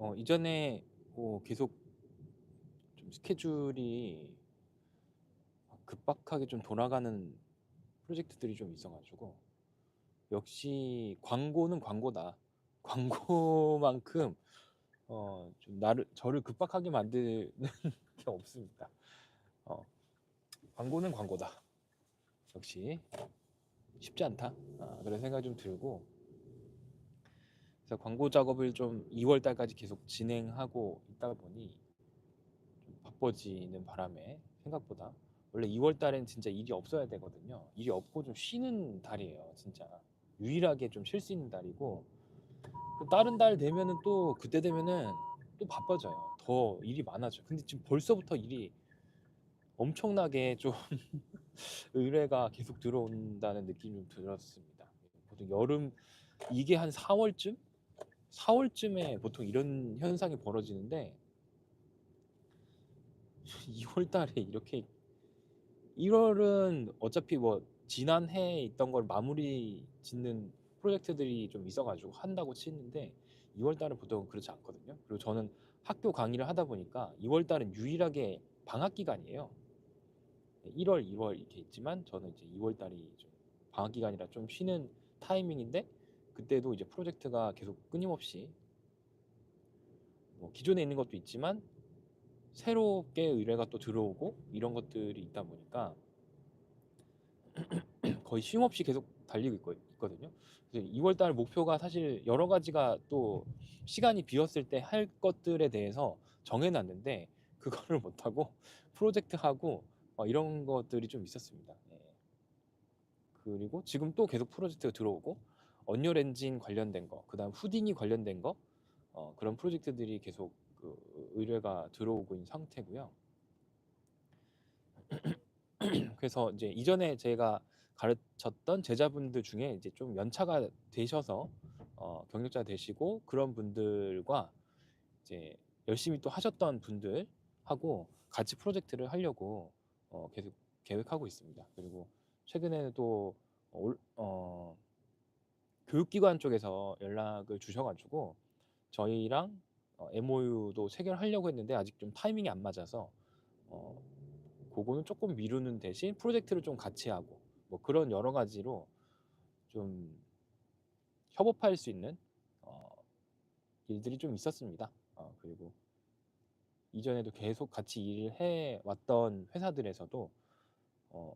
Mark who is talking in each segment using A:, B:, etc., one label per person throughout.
A: 어, 이전에 뭐 계속 좀 스케줄이 급박하게 좀 돌아가는 프로젝트들이 좀 있어가지고 역시 광고는 광고다. 광고만큼 어, 좀 나를 저를 급박하게 만드는 게 없습니다. 어, 광고는 광고다. 역시 쉽지 않다. 아, 그런 생각이 좀 들고 그래서 광고 작업을 좀 2월 달까지 계속 진행하고 있다 보니 좀 바빠지는 바람에 생각보다 원래 2월 달엔 진짜 일이 없어야 되거든요. 일이 없고 좀 쉬는 달이에요, 진짜. 유일하게 좀 쉴 수 있는 달이고 그 다른 달 되면은 또 그때 되면은 또 바빠져요. 더 일이 많아져. 근데 지금 벌써부터 일이 엄청나게 좀 의뢰가 계속 들어온다는 느낌이 좀 들었습니다. 보통 여름 이게 한 4월쯤 4월쯤에 보통 이런 현상이 벌어지는데 2월 달에 이렇게 1월은 어차피 뭐 지난해에 있던 걸 마무리 짓는 프로젝트들이 좀 있어가지고 한다고 치는데 2월 달은 보통 그렇지 않거든요. 그리고 저는 학교 강의를 하다 보니까 2월 달은 유일하게 방학 기간이에요. 1월, 2월 이렇게 있지만 저는 이제 2월 달이 좀 방학 기간이라 좀 쉬는 타이밍인데 그때도 이제 프로젝트가 계속 끊임없이 뭐 기존에 있는 것도 있지만 새롭게 의뢰가 또 들어오고 이런 것들이 있다 보니까 거의 쉼 없이 계속 달리고 있거, 있거든요. 그래서 2월 달 목표가 사실 여러 가지가 또 시간이 비었을 때 할 것들에 대해서 정해놨는데 그거를 못하고 프로젝트 하고 어, 이런 것들이 좀 있었습니다. 예. 그리고 지금 또 계속 프로젝트가 들어오고 언리얼 엔진 관련된 거, 그다음 후딩이 관련된 거 어, 그런 프로젝트들이 계속 그 의뢰가 들어오고 있는 상태고요. 그래서 이제 이전에 제가 가르쳤던 제자분들 중에 이제 좀 연차가 되셔서 어, 경력자 되시고 그런 분들과 이제 열심히 또 하셨던 분들하고 같이 프로젝트를 하려고 어, 계속 계획하고 있습니다. 그리고 최근에는 또 올, 어, 교육기관 쪽에서 연락을 주셔가지고 저희랑 어, MOU도 체결하려고 했는데 아직 좀 타이밍이 안 맞아서 어, 그거는 조금 미루는 대신 프로젝트를 좀 같이 하고 뭐 그런 여러 가지로 좀 협업할 수 있는 어, 일들이 좀 있었습니다. 어, 그리고 이전에도 계속 같이 일을 해 왔던 회사들에서도 어,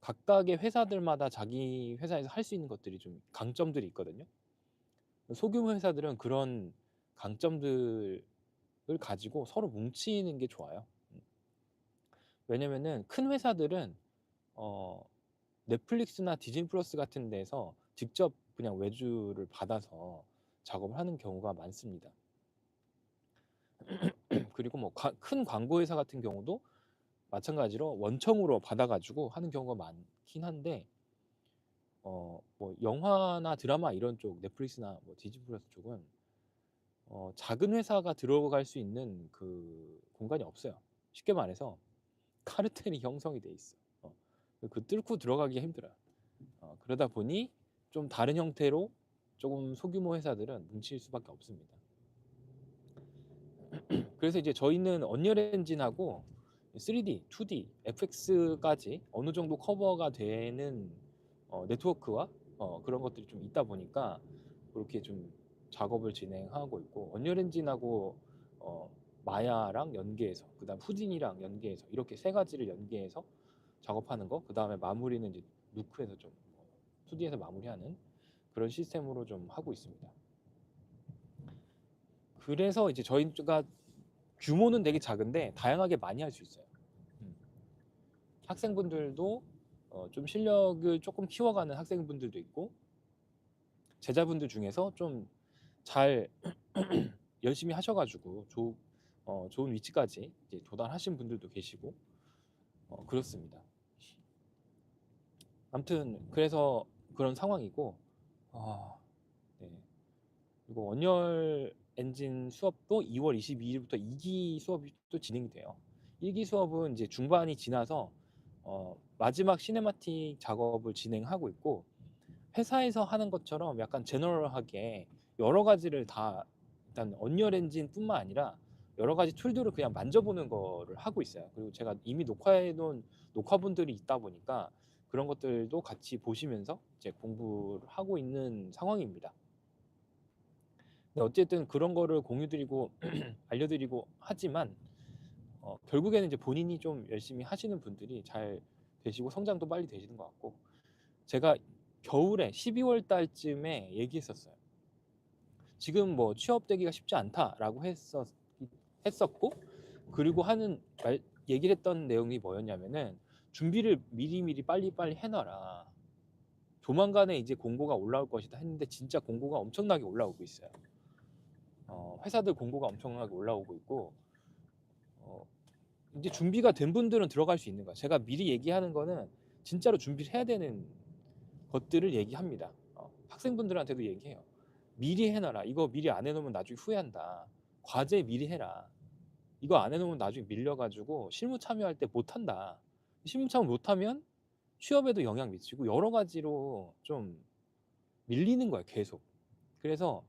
A: 각각의 회사들마다 자기 회사에서 할 수 있는 것들이 좀 강점들이 있거든요. 소규모 회사들은 그런 강점들을 가지고 서로 뭉치는 게 좋아요. 음. 왜냐면은 큰 회사들은 어, 넷플릭스나 디즈니 플러스 같은 데서 직접 그냥 외주를 받아서 작업을 하는 경우가 많습니다. 그리고 뭐 큰 광고 회사 같은 경우도 마찬가지로 원청으로 받아가지고 하는 경우가 많긴 한데 어 뭐 영화나 드라마 이런 쪽 넷플릭스나 뭐 디즈니 플러스 쪽은 어 작은 회사가 들어갈 수 있는 그 공간이 없어요. 쉽게 말해서 카르텔이 형성이 돼 있어. 어. 그 뚫고 들어가기가 힘들어요. 어, 그러다 보니 좀 다른 형태로 조금 소규모 회사들은 뭉칠 수밖에 없습니다. 그래서 이제 저희는 언리얼 엔진하고 3D, 2D, FX까지 어느 정도 커버가 되는 어, 네트워크와 어, 그런 것들이 좀 있다 보니까 그렇게 좀 작업을 진행하고 있고 언리얼 엔진하고 어, 마야랑 연계해서 그다음 후딘이랑 연계해서 이렇게 세 가지를 연계해서 작업하는 거 그다음에 마무리는 이제 누크에서 좀 2D에서 마무리하는 그런 시스템으로 좀 하고 있습니다. 그래서 이제 저희가 규모는 되게 작은데 다양하게 많이 할 수 있어요. 음. 학생분들도 어, 좀 실력을 조금 키워가는 학생분들도 있고 제자분들 중에서 좀 잘 열심히 하셔가지고 조, 어, 좋은 위치까지 도달하신 분들도 계시고 어, 그렇습니다. 아무튼 그래서 그런 상황이고 아, 네. 그리고 원열 엔진 수업도 2월 22일부터 2기 수업이 또 진행이 돼요. 1기 수업은 이제 중반이 지나서 어, 마지막 시네마틱 작업을 진행하고 있고 회사에서 하는 것처럼 약간 제너럴하게 여러 가지를 다 일단 언리얼 엔진뿐만 아니라 여러 가지 툴들을 그냥 만져보는 거를 하고 있어요. 그리고 제가 이미 녹화해 놓은 녹화분들이 있다 보니까 그런 것들도 같이 보시면서 이제 공부를 하고 있는 상황입니다. 어쨌든 그런 거를 공유드리고 알려드리고 하지만 어, 결국에는 이제 본인이 좀 열심히 하시는 분들이 잘 되시고 성장도 빨리 되시는 것 같고 제가 겨울에 12월 달쯤에 얘기했었어요. 지금 뭐 취업되기가 쉽지 않다라고 했었, 했었고 그리고 하는 말, 얘기를 했던 내용이 뭐였냐면은 준비를 미리미리 빨리빨리 해놔라. 조만간에 이제 공고가 올라올 것이다 했는데 진짜 공고가 엄청나게 올라오고 있어요. 어, 회사들 공고가 엄청나게 올라오고 있고 어, 이제 준비가 된 분들은 들어갈 수 있는 거야. 제가 미리 얘기하는 거는 진짜로 준비를 해야 되는 것들을 얘기합니다. 어, 학생분들한테도 얘기해요. 미리 해놔라. 이거 미리 안 해놓으면 나중에 후회한다. 과제 미리 해라. 이거 안 해놓으면 나중에 밀려가지고 실무 참여할 때 못한다. 실무 참여 못하면 취업에도 영향 미치고 여러 가지로 좀 밀리는 거예요. 계속. 그래서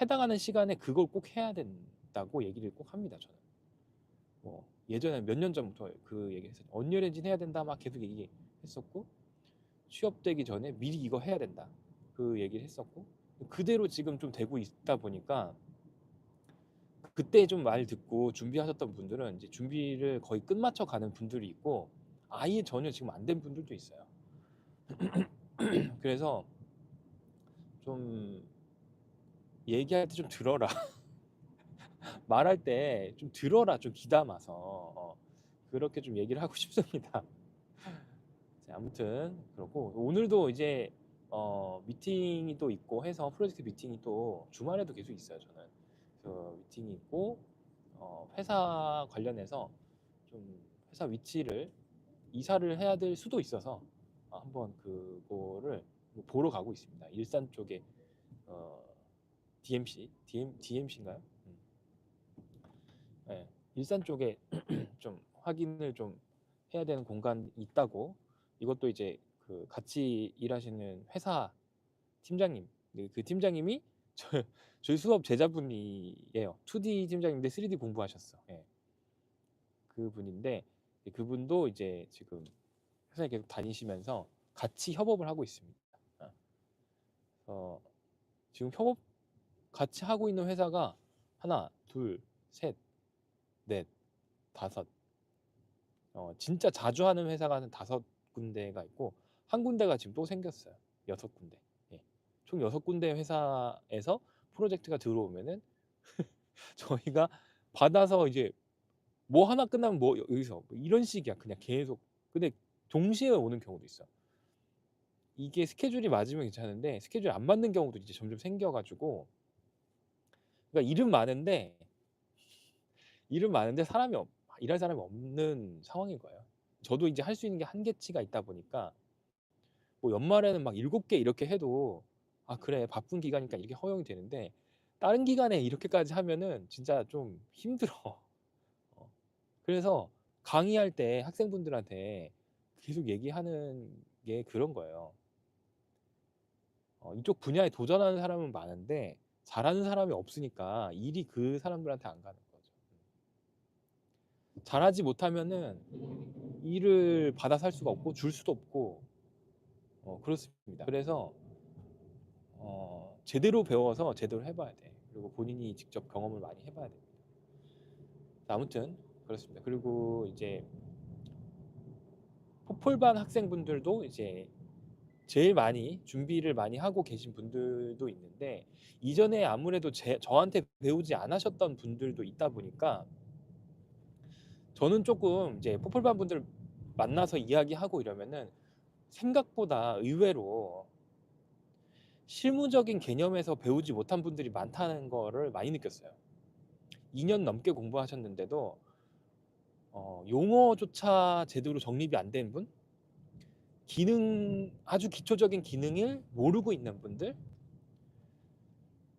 A: 해당하는 시간에 그걸 꼭 해야 된다고 얘기를 꼭 합니다. 저는. 뭐 예전에 몇 년 전부터 그 얘기했어요. 언리얼 엔진 해야 된다 막 계속 얘기했었고 취업되기 전에 미리 이거 해야 된다. 그 얘기를 했었고 그대로 지금 좀 되고 있다 보니까 그때 좀 말 듣고 준비하셨던 분들은 이제 준비를 거의 끝마쳐 가는 분들이 있고 아예 전혀 지금 안 된 분들도 있어요. 그래서 좀 얘기할 때 좀 들어라. 말할 때 좀 들어라. 좀 귀담아서 어, 그렇게 좀 얘기를 하고 싶습니다. 자, 아무튼 그렇고 오늘도 이제 어, 미팅이 또 있고 해서 프로젝트 미팅이 또 주말에도 계속 있어요. 저는 그 미팅이 있고 어, 회사 관련해서 좀 회사 위치를 이사를 해야 될 수도 있어서 어, 한번 그거를 보러 가고 있습니다. 일산 쪽에 어, DMC, DM, DMC인가요? 음. 네, 일산 쪽에 좀 확인을 좀 해야 되는 공간이 있다고 이것도 이제 그 같이 일하시는 회사 팀장님 네, 그 팀장님이 저, 저희 수업 제자분이에요. 2D 팀장인데 3D 공부하셨어. 예. 그분인데 그분도 이제 지금 회사에 계속 다니시면서 같이 협업을 하고 있습니다. 어. 어, 지금 협업 같이 하고 있는 회사가 하나, 둘, 셋, 넷, 다섯. 어, 진짜 자주 하는 회사가 한 다섯 군데가 있고 한 군데가 지금 또 생겼어요. 여섯 군데. 예. 총 여섯 군데 회사에서 프로젝트가 들어오면은 저희가 받아서 이제 뭐 하나 끝나면 뭐 여기서 뭐 이런 식이야. 그냥 계속. 근데 동시에 오는 경우도 있어. 이게 스케줄이 맞으면 괜찮은데 스케줄이 안 맞는 경우도 이제 점점 생겨가지고 그러니까 일은 많은데 일은 많은데 사람이 없, 일할 사람이 없는 상황인 거예요. 저도 이제 할 수 있는 게 한계치가 있다 보니까 뭐 연말에는 막 일곱 개 이렇게 해도 아 그래 바쁜 기간이니까 이게 허용이 되는데 다른 기간에 이렇게까지 하면은 진짜 좀 힘들어. 어. 그래서 강의할 때 학생분들한테 계속 얘기하는 게 그런 거예요. 어, 이쪽 분야에 도전하는 사람은 많은데 잘하는 사람이 없으니까 일이 그 사람들한테 안 가는 거죠. 잘하지 못하면은 일을 받아 살 수가 없고 줄 수도 없고 어, 그렇습니다. 그래서 어, 제대로 배워서 제대로 해봐야 돼. 그리고 본인이 직접 경험을 많이 해봐야 됩니다. 아무튼 그렇습니다. 그리고 이제 포폴반 학생분들도 이제 제일 많이 준비를 많이 하고 계신 분들도 있는데 이전에 아무래도 제, 저한테 배우지 않으셨던 분들도 있다 보니까 저는 조금 이제 포폴반 분들 만나서 이야기하고 이러면은 생각보다 의외로 실무적인 개념에서 배우지 못한 분들이 많다는 거를 많이 느꼈어요. 2년 넘게 공부하셨는데도 어, 용어조차 제대로 정립이 안 된 분, 기능 아주 기초적인 기능을 모르고 있는 분들,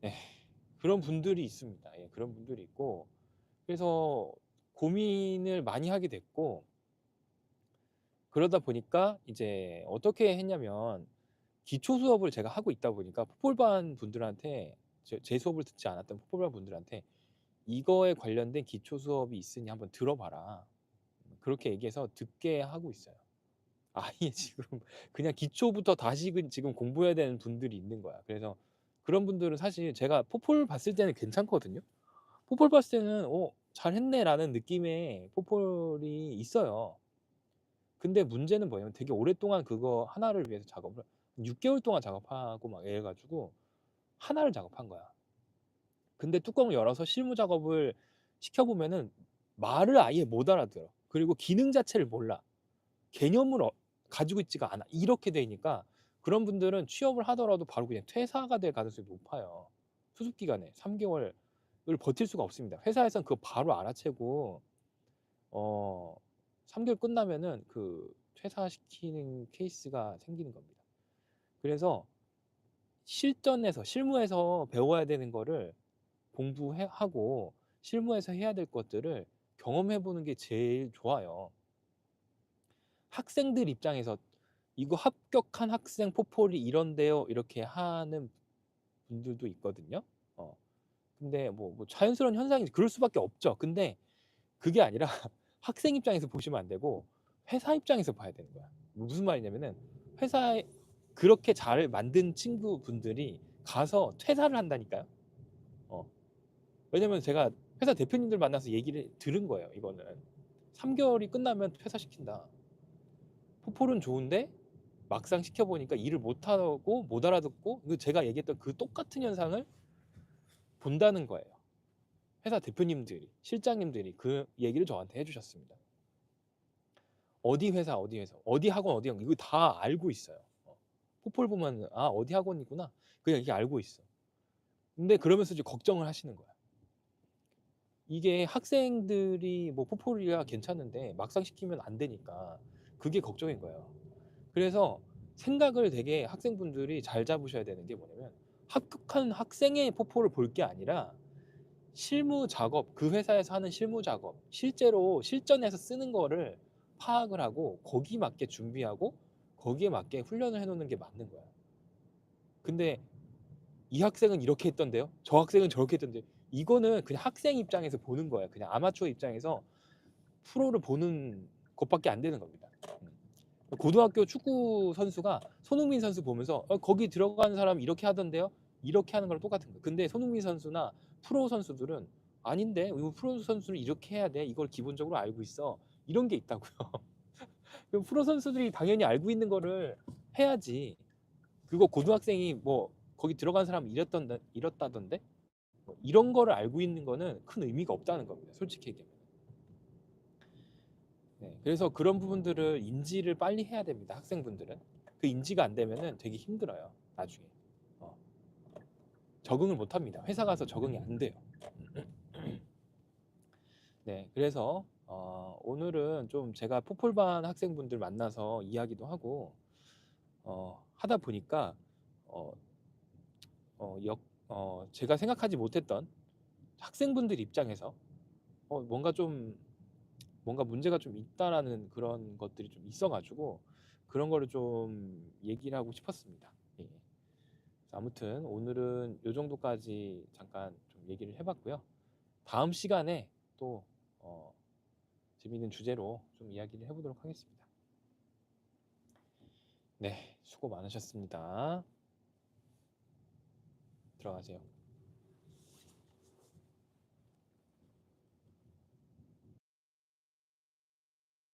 A: 네, 그런 분들이 있습니다. 예, 그런 분들이 있고 그래서 고민을 많이 하게 됐고 그러다 보니까 이제 어떻게 했냐면 기초 수업을 제가 하고 있다 보니까 포폴반 분들한테 제, 제 수업을 듣지 않았던 포폴반 분들한테 이거에 관련된 기초 수업이 있으니 한번 들어봐라. 그렇게 얘기해서 듣게 하고 있어요. 아예 지금 그냥 기초부터 다시 그- 지금 공부해야 되는 분들이 있는 거야. 그래서 그런 분들은 사실 제가 포폴 봤을 때는 괜찮거든요. 포폴 봤을 때는 어 잘했네라는 느낌의 포폴이 있어요. 근데 문제는 뭐냐면 되게 오랫동안 그거 하나를 위해서 작업을 6개월 동안 작업하고 막 이래 가지고 하나를 작업한 거야. 근데 뚜껑을 열어서 실무 작업을 시켜보면은 말을 아예 못 알아들어. 그리고 기능 자체를 몰라. 개념을 어- 가지고 있지가 않아. 이렇게 되니까 그런 분들은 취업을 하더라도 바로 그냥 퇴사가 될 가능성이 높아요. 수습 기간에 3개월을 버틸 수가 없습니다. 회사에선 그거 바로 알아채고 어 3개월 끝나면은 그 퇴사시키는 케이스가 생기는 겁니다. 그래서 실전에서 실무에서 배워야 되는 거를 공부하고 실무에서 해야 될 것들을 경험해 보는 게 제일 좋아요. 학생들 입장에서 이거 합격한 학생 포폴이 이런데요 이렇게 하는 분들도 있거든요. 어. 근데 뭐, 뭐 자연스러운 현상이 그럴 수밖에 없죠. 근데 그게 아니라 학생 입장에서 보시면 안 되고 회사 입장에서 봐야 되는 거야. 무슨 말이냐면은 회사에 그렇게 잘 만든 친구분들이 가서 퇴사를 한다니까요. 어. 왜냐면 제가 회사 대표님들 만나서 얘기를 들은 거예요. 이거는 3개월이 끝나면 퇴사시킨다. 포폴은 좋은데 막상 시켜보니까 일을 못하고 못 알아듣고 그 제가 얘기했던 그 똑같은 현상을 본다는 거예요. 회사 대표님들이 실장님들이 그 얘기를 저한테 해주셨습니다. 어디 회사 어디 회사 어디 학원 어디 학원 이거 다 알고 있어요. 어. 포폴 보면 아 어디 학원이구나 그냥 이게 알고 있어. 근데 그러면서 이제 걱정을 하시는 거야. 이게 학생들이 뭐 포폴이야 괜찮은데 막상 시키면 안 되니까 그게 걱정인 거예요. 그래서 생각을 되게 학생분들이 잘 잡으셔야 되는 게 뭐냐면 합격한 학생의 포폴을 볼게 아니라 실무 작업, 그 회사에서 하는 실무 작업, 실제로 실전에서 쓰는 거를 파악을 하고 거기 맞게 준비하고 거기에 맞게 훈련을 해놓는 게 맞는 거야. 근데 이 학생은 이렇게 했던데요? 저 학생은 저렇게 했던데 이거는 그냥 학생 입장에서 보는 거야. 그냥 아마추어 입장에서 프로를 보는 것밖에 안 되는 겁니다. 음. 고등학교 축구 선수가 손흥민 선수 보면서 어, 거기 들어가는 사람 이렇게 하던데요? 이렇게 하는 거랑 똑같은 거예요. 근데 손흥민 선수나 프로 선수들은 아닌데 프로 선수는 이렇게 해야 돼. 이걸 기본적으로 알고 있어. 이런 게 있다고요. 프로 선수들이 당연히 알고 있는 거를 해야지. 그거 고등학생이 뭐 거기 들어간 사람 이랬던 이렇다던데 뭐 이런 거를 알고 있는 거는 큰 의미가 없다는 겁니다. 솔직히 얘기하면. 네, 그래서 그런 부분들을 인지를 빨리 해야 됩니다. 학생분들은 그 인지가 안 되면은 되게 힘들어요. 나중에 어. 적응을 못 합니다. 회사 가서 적응이 안 돼요. 네, 그래서 어, 오늘은 좀 제가 포폴반 학생분들 만나서 이야기도 하고 어, 하다 보니까 어, 어, 역, 어, 제가 생각하지 못했던 학생분들 입장에서 어, 뭔가 좀 뭔가 문제가 좀 있다라는 그런 것들이 좀 있어가지고 그런 거를 좀 얘기를 하고 싶었습니다. 예. 아무튼 오늘은 이 정도까지 잠깐 좀 얘기를 해봤고요. 다음 시간에 또 어, 재미있는 주제로 좀 이야기를 해보도록 하겠습니다. 네, 수고 많으셨습니다. 들어가세요.